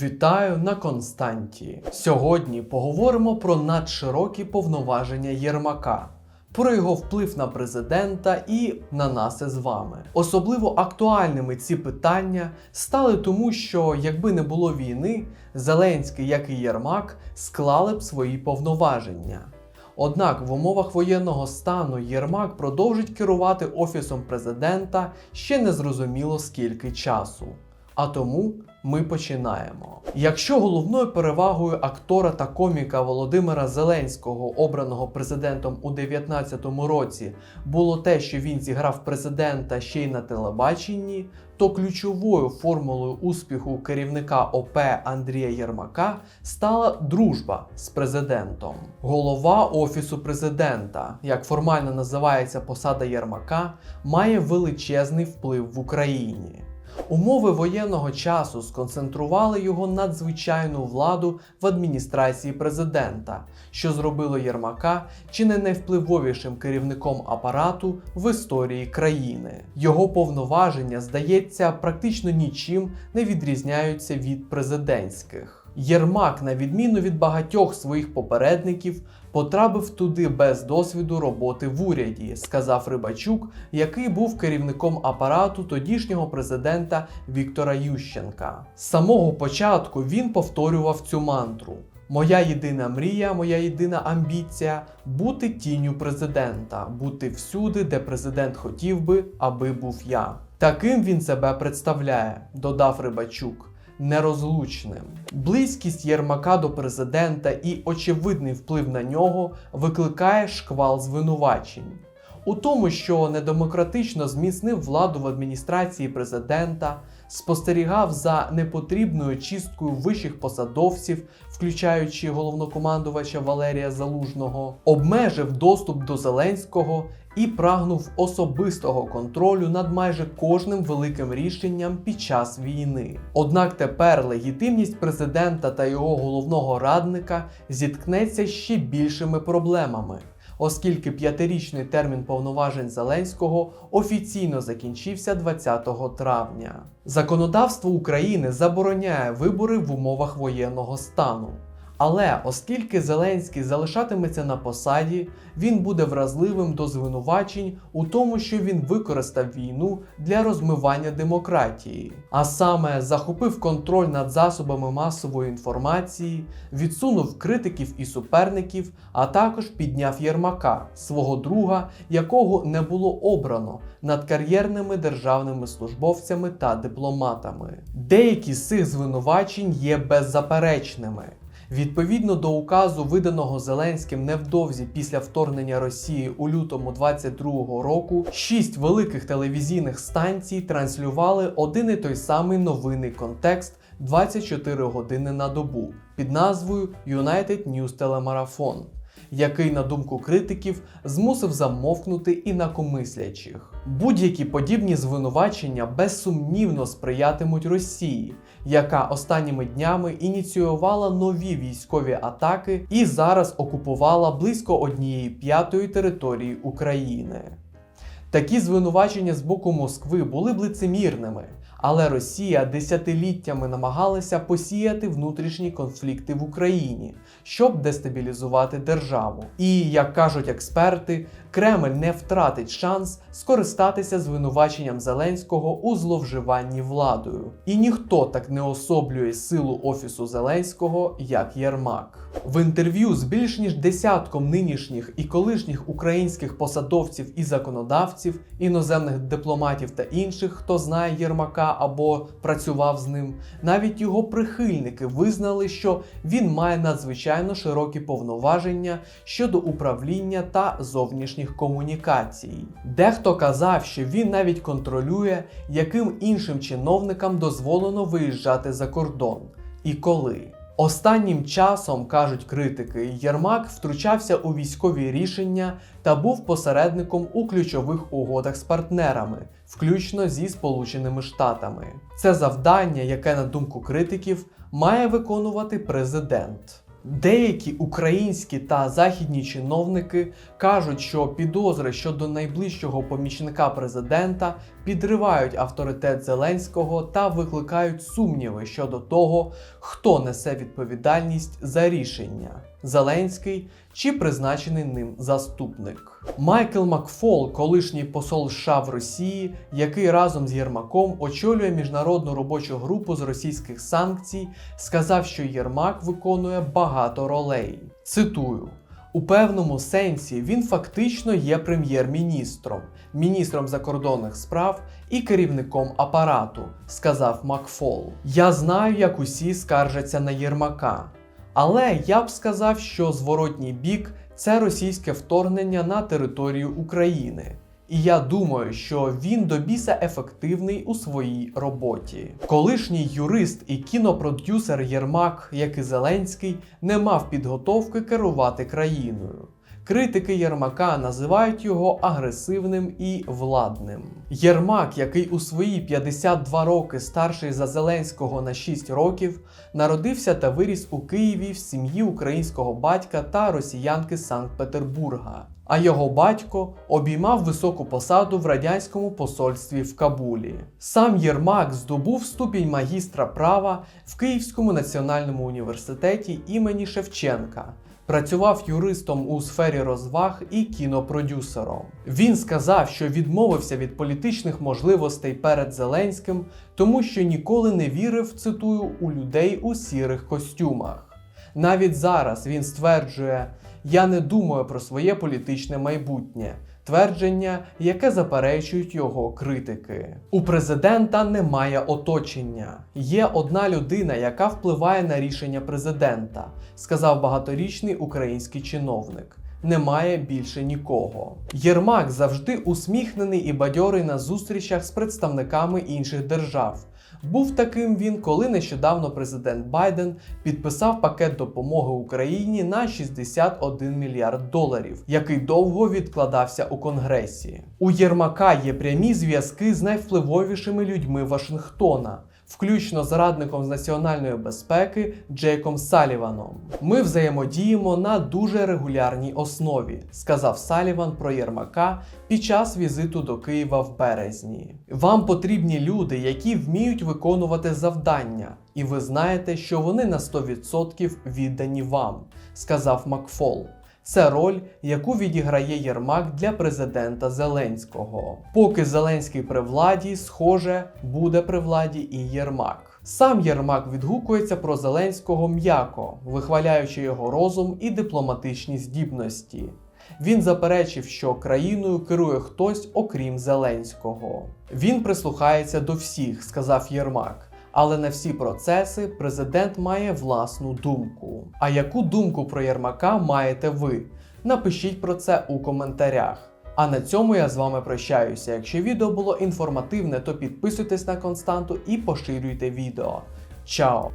Вітаю на Константі. Сьогодні поговоримо про надширокі повноваження Єрмака, про його вплив на президента і на нас із вами. Особливо актуальними ці питання стали тому, що якби не було війни, Зеленський, як і Єрмак, склали б свої повноваження. Однак в умовах воєнного стану Єрмак продовжить керувати офісом президента ще незрозуміло скільки часу. А тому ми починаємо. Якщо головною перевагою актора та коміка Володимира Зеленського, обраного президентом у 2019 році, було те, що він зіграв президента ще й на телебаченні, то ключовою формулою успіху керівника ОП Андрія Єрмака стала дружба з президентом. Голова офісу президента, як формально називається посада Єрмака, має величезний вплив в Україні. Умови воєнного часу сконцентрували його надзвичайну владу в адміністрації президента, що зробило Єрмака чи не найвпливовішим керівником апарату в історії країни. Його повноваження, здається, практично нічим не відрізняються від президентських. Єрмак, на відміну від багатьох своїх попередників, потрапив туди без досвіду роботи в уряді, сказав Рибачук, який був керівником апарату тодішнього президента Віктора Ющенка. З самого початку він повторював цю мантру. Моя єдина мрія, моя єдина амбіція бути тінню президента, бути всюди, де президент хотів би, аби був я. Таким він себе представляє, додав Рибачук нерозлучним. Близькість Єрмака до президента і очевидний вплив на нього викликає шквал звинувачень. У тому, що недемократично зміцнив владу в адміністрації президента, спостерігав за непотрібною чисткою вищих посадовців, включаючи головнокомандувача Валерія Залужного, обмежив доступ до Зеленського і прагнув особистого контролю над майже кожним великим рішенням під час війни. Однак тепер легітимність президента та його головного радника зіткнеться ще більшими проблемами. Оскільки п'ятирічний термін повноважень Зеленського офіційно закінчився 20 травня. Законодавство України забороняє вибори в умовах воєнного стану. Але оскільки Зеленський залишатиметься на посаді, він буде вразливим до звинувачень у тому, що він використав війну для розмивання демократії, а саме захопив контроль над засобами масової інформації, відсунув критиків і суперників, а також підняв Єрмака, свого друга, якого не було обрано над кар'єрними державними службовцями та дипломатами. Деякі з цих звинувачень є беззаперечними. Відповідно до указу, виданого Зеленським невдовзі після вторгнення Росії у лютому 22-го року, шість великих телевізійних станцій транслювали один і той самий новинний контекст 24 години на добу під назвою United News Телемарафон, який, на думку критиків, змусив замовкнути інакомислячих. Будь-які подібні звинувачення безсумнівно сприятимуть Росії, яка останніми днями ініціювала нові військові атаки і зараз окупувала близько однієї п'ятої території України. Такі звинувачення з боку Москви були б лицемірними, але Росія десятиліттями намагалася посіяти внутрішні конфлікти в Україні, щоб дестабілізувати державу. І, як кажуть експерти, Кремль не втратить шанс скористатися звинуваченням Зеленського у зловживанні владою. І ніхто так не особлює силу офісу Зеленського, як Єрмак. В інтерв'ю з більш ніж десятком нинішніх і колишніх українських посадовців і законодавців, іноземних дипломатів та інших, хто знає Єрмака або працював з ним, навіть його прихильники визнали, що він має надзвичайно широкі повноваження щодо управління та зовнішніх комунікацій. Дехто казав, що він навіть контролює, яким іншим чиновникам дозволено виїжджати за кордон і коли. Останнім часом, кажуть критики, Єрмак втручався у військові рішення та був посередником у ключових угодах з партнерами, включно зі Сполученими Штатами. Це завдання, яке, на думку критиків, має виконувати президент. Деякі українські та західні чиновники кажуть, що підозри щодо найближчого помічника президента підривають авторитет Зеленського та викликають сумніви щодо того, хто несе відповідальність за рішення Зеленський чи призначений ним заступник. Майкл Макфол, колишній посол США в Росії, який разом з Єрмаком очолює міжнародну робочу групу з російських санкцій, сказав, що Єрмак виконує багато ролей. Цитую. У певному сенсі він фактично є прем'єр-міністром, міністром закордонних справ і керівником апарату, сказав Макфол. Я знаю, як усі скаржаться на Єрмака. Але я б сказав, що зворотній бік це російське вторгнення на територію України. І я думаю, що він до біса ефективний у своїй роботі. Колишній юрист і кінопродюсер Єрмак, як і Зеленський, не мав підготовки керувати країною. Критики Єрмака називають його агресивним і владним. Єрмак, який у свої 52 роки старший за Зеленського на 6 років, народився та виріс у Києві в сім'ї українського батька та росіянки Санкт-Петербурга. А його батько обіймав високу посаду в радянському посольстві в Кабулі. Сам Єрмак здобув ступінь магістра права в Київському національному університеті імені Шевченка. Працював юристом у сфері розваг і кінопродюсером. Він сказав, що відмовився від політичних можливостей перед Зеленським, тому що ніколи не вірив, цитую, у людей у сірих костюмах. Навіть зараз він стверджує: Я не думаю про своє політичне майбутнє. Твердження, яке заперечують його критики. У президента немає оточення. Є одна людина, яка впливає на рішення президента, сказав багаторічний український чиновник. Немає більше нікого. Єрмак завжди усміхнений і бадьорий на зустрічах з представниками інших держав. Був таким він, коли нещодавно президент Байден підписав пакет допомоги Україні на 61 мільярд доларів, який довго відкладався у Конгресі. У Єрмака є прямі зв'язки з найвпливовішими людьми Вашингтона. Включно з радником з національної безпеки Джейком Саліваном. Ми взаємодіємо на дуже регулярній основі, сказав Саліван про Єрмака під час візиту до Києва в березні. Вам потрібні люди, які вміють виконувати завдання, і ви знаєте, що вони на 100% віддані вам, сказав Макфол. Це роль, яку відіграє Єрмак для президента Зеленського. Поки Зеленський при владі, схоже, буде при владі і Єрмак. Сам Єрмак відгукується про Зеленського м'яко, вихваляючи його розум і дипломатичні здібності. Він заперечив, що країною керує хтось, окрім Зеленського. Він прислухається до всіх, сказав Єрмак. Але на всі процеси президент має власну думку. А яку думку про Єрмака маєте ви? Напишіть про це у коментарях. А на цьому я з вами прощаюся. Якщо відео було інформативне, то підписуйтесь на константу і поширюйте відео. Чао!